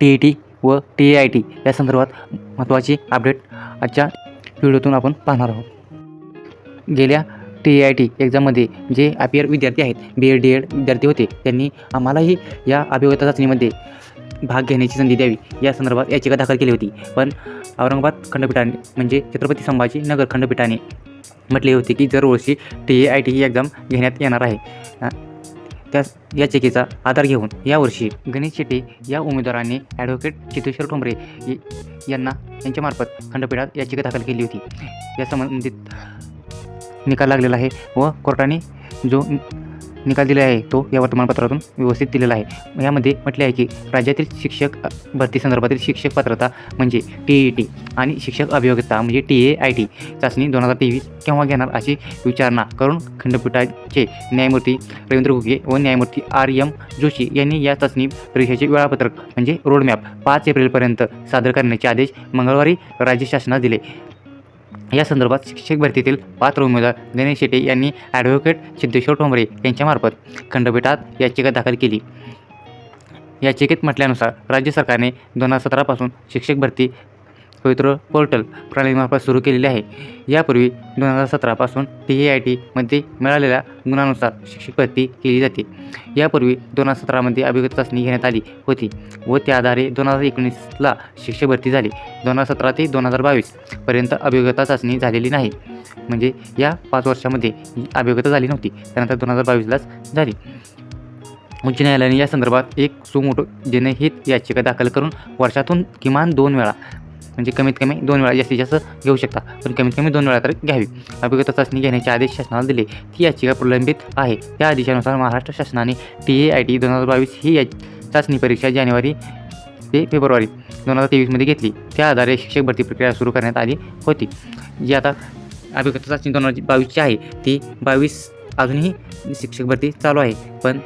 T E T व T A I T या संदर्भात महत्त्वाची अपडेट आजच्या व्हिडिओतून आपण पाहणार आहोत. गेल्या टी आय टी एक्झाममध्ये जे अपियर विद्यार्थी आहेत बी एड डी एड विद्यार्थी होते त्यांनी आम्हालाही या अभियोगिता चाचणीमध्ये भाग घेण्याची संधी द्यावी या संदर्भात याचिका दाखल केली होती. पण औरंगाबाद खंडपीठाने म्हणजे छत्रपती संभाजी नगर खंडपीठाने म्हटले होते की दरवर्षी टी ए आय टी ही एक्झाम घेण्यात येणार आहे. अ, त्या याचिकेचा आधार घेऊन यावर्षी गणेश शेट्टी या उमेदवारांनी ॲडव्होकेट चितेश्वर ठोंबरे यांना यांच्यामार्फत खंडपीठात याचिका दाखल केली होती. या संबंधित निकाल लागलेला आहे व कोर्टाने जो निकाल दिला आहे. तो या वर्तमानपत्रातून व्यवस्थित दिलेला आहे. यामध्ये म्हटले आहे की राज्यातील शिक्षक भरती संदर्भातील शिक्षक पात्रता म्हणजे टी ई टी आणि शिक्षक अभियोगिता म्हणजे टी ए आय टी चाचणी दोन हजार तेवीस केव्हा घेणार अशी विचारणा करून खंडपीठाचे न्यायमूर्ती रवींद्र घुगे व न्यायमूर्ती आर एम जोशी यांनी या चाचणी परीक्षेचे वेळापत्रक म्हणजे रोडमॅप पाच एप्रिलपर्यंत सादर करण्याचे आदेश मंगळवारी राज्य शासनास दिले. या संदर्भात शिक्षक भरतीतील पात्र उमेदवार गणेश शेटे यांनी ॲडव्होकेट सिद्धेश्वर ठोंबरे यांच्यामार्फत खंडपीठात याचिका दाखल केली. याचिकेत म्हटल्यानुसार राज्य सरकारने दोन हजार सतरापासून शिक्षक भरती पवित्र पोर्टल प्रणालीमार्फत सुरू केलेली आहे. यापूर्वी दोन हजार सतरापासून टी ए आय टीमध्ये मिळालेल्या गुणानुसार शिक्षक भरती केली जाते. यापूर्वी दोन हजार सतरामध्ये अभिगत चाचणी घेण्यात आली होती व त्या आधारे दोन हजार एकोणीसला शिक्षक भरती झाली. दोन हजार सतरा ते दोन हजार बावीसपर्यंत अभिगता चाचणी झालेली नाही. म्हणजे या पाच वर्षामध्ये ही झाली नव्हती. त्यानंतर दोन हजार बावीसलाच झाली. उच्च न्यायालयाने या संदर्भात एक सुमोटो जनहित याचिका दाखल करून वर्षातून किमान दोन वेळा म्हणजे कमीत कमी दोन वेळा जास्तीत जास्त घेऊ शकता. पण कमीत कमी दोन वेळा तर घ्यावी. अभिगत चाचणी घेण्याचे आदेश शासनाला दिले. ती याचिका प्रलंबित आहे. त्या आदेशानुसार महाराष्ट्र शासनाने टी ए आय टी दोन हजार बावीस ही या चाचणी परीक्षा जानेवारी ते फेब्रुवारी दोन हजार तेवीसमध्ये घेतली. त्या आधारे शिक्षक भरती प्रक्रिया सुरू करण्यात आली होती. जी आता अभिगत चाचणी दोन हजार बावीसची आहे. ती बावीस अजूनही शिक्षक भरती चालू आहे. पण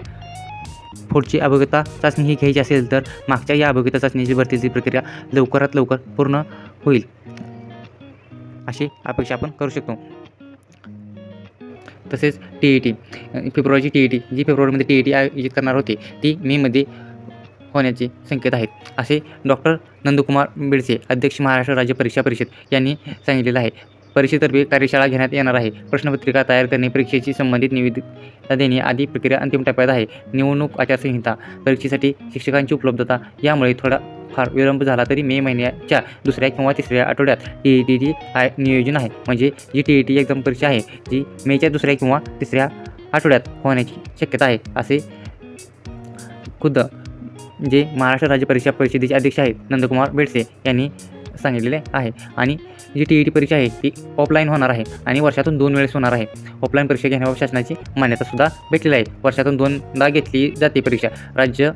पुढची अभियोगिता चाचणी ही घ्यायची असेल तर मागच्या या अभियोगिता चाचणीची भरतीची प्रक्रिया लवकरात लवकर पूर्ण होईल. अशी अपेक्षा आपण करू शकतो. तसेच टी ई टी फेब्रुवारीची टी ई टी जी फेब्रुवारीमध्ये टी ई टी आयोजित करणार होती ती मेमध्ये होण्याचे संकेत आहेत. असे डॉक्टर नंदकुमार बिडसे अध्यक्ष महाराष्ट्र राज्य परीक्षा परिषद यांनी सांगितलेलं आहे. परीक्षेतर्फे कार्यशाळा घेण्यात येणार आहे. प्रश्नपत्रिका तयार करणे परीक्षेशी संबंधित निवेदिका देणे आदी प्रक्रिया अंतिम टप्प्यात आहे. निवडणूक आचारसंहिता परीक्षेसाठी शिक्षकांची उपलब्धता यामुळे थोडा फार विलंब झाला तरी मे महिन्याच्या दुसऱ्या किंवा तिसऱ्या आठवड्यात टी ई टीची आय नियोजन आहे. म्हणजे जी टी ई टी एक्झाम परीक्षा आहे जी मेच्या दुसऱ्या किंवा तिसऱ्या आठवड्यात होण्याची शक्यता आहे असे खुद्द जे महाराष्ट्र राज्य परीक्षा परिषदेचे अध्यक्ष आहेत नंदकुमार बेडसे यांनी सांगितलेले आहे. आणि जी टी ई टी परीक्षा आहे ती ऑफलाईन होणार आहे आणि वर्षातून दोन वेळेस होणार आहे. ऑफलाईन परीक्षा घेण्यावर शासनाची मान्यतासुद्धा भेटलेली आहे. वर्षातून दोनदा घेतली जाते परीक्षा. राज्य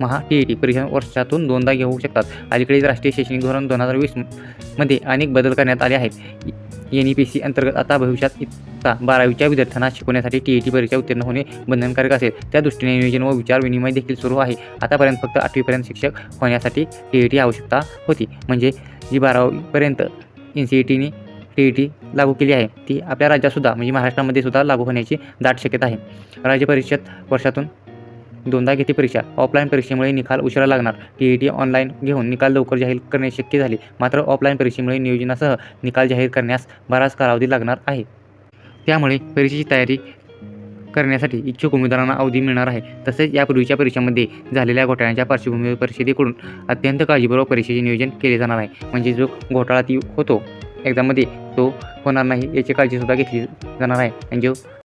महा टी ई टी परीक्षा वर्षातून दोनदा घेऊ शकतात. अलीकडे राष्ट्रीय शैक्षणिक धोरण दोन हजार वीसमध्ये अनेक बदल करण्यात आले आहेत. एन ई पी सी अंतर्गत आता भविष्यात इयत्ता बारावीच्या विद्यार्थ्यांना शिकवण्यासाठी टी ई टी परीक्षा उत्तीर्ण होणे बंधनकारक असेल. त्या दृष्टीने नियोजन व विचार विनिमय देखील सुरू आहे. आतापर्यंत फक्त आठवीपर्यंत शिक्षक होण्यासाठी टी ई टी आवश्यकता होती. म्हणजे जी बारावीपर्यंत एन सी ई टीने टी ई टी लागू केली आहे. ती आपल्या राज्यातसुद्धा म्हणजे महाराष्ट्रामध्ये सुद्धा लागू होण्याची दाट शक्यता आहे. राज्य परिषद वर्षातून दोनदा घेते परीक्षा. ऑफलाईन परीक्षेमुळे निकाल उशिरा लागणार. टी ई टी ऑनलाईन घेऊन निकाल लवकर जाहीर करणे शक्य झाले. मात्र ऑफलाईन परीक्षेमुळे नियोजनासह निकाल जाहीर करण्यास बराच कालावधी लागणार आहे. त्यामुळे परीक्षेची तयारी करण्यासाठी इच्छुक उमेदवारांना अवधी मिळणार आहे. तसेच यापूर्वीच्या परीक्षांमध्ये झालेल्या घोटाळ्याच्या पार्श्वभूमीवर परिषदेकडून अत्यंत काळजीपूर्वक परीक्षेचे नियोजन केले जाणार आहे. म्हणजे जो घोटाळा ती होतो एक्झाममध्ये तो होणार नाही याची काळजीसुद्धा घेतली जाणार आहे. आणि जो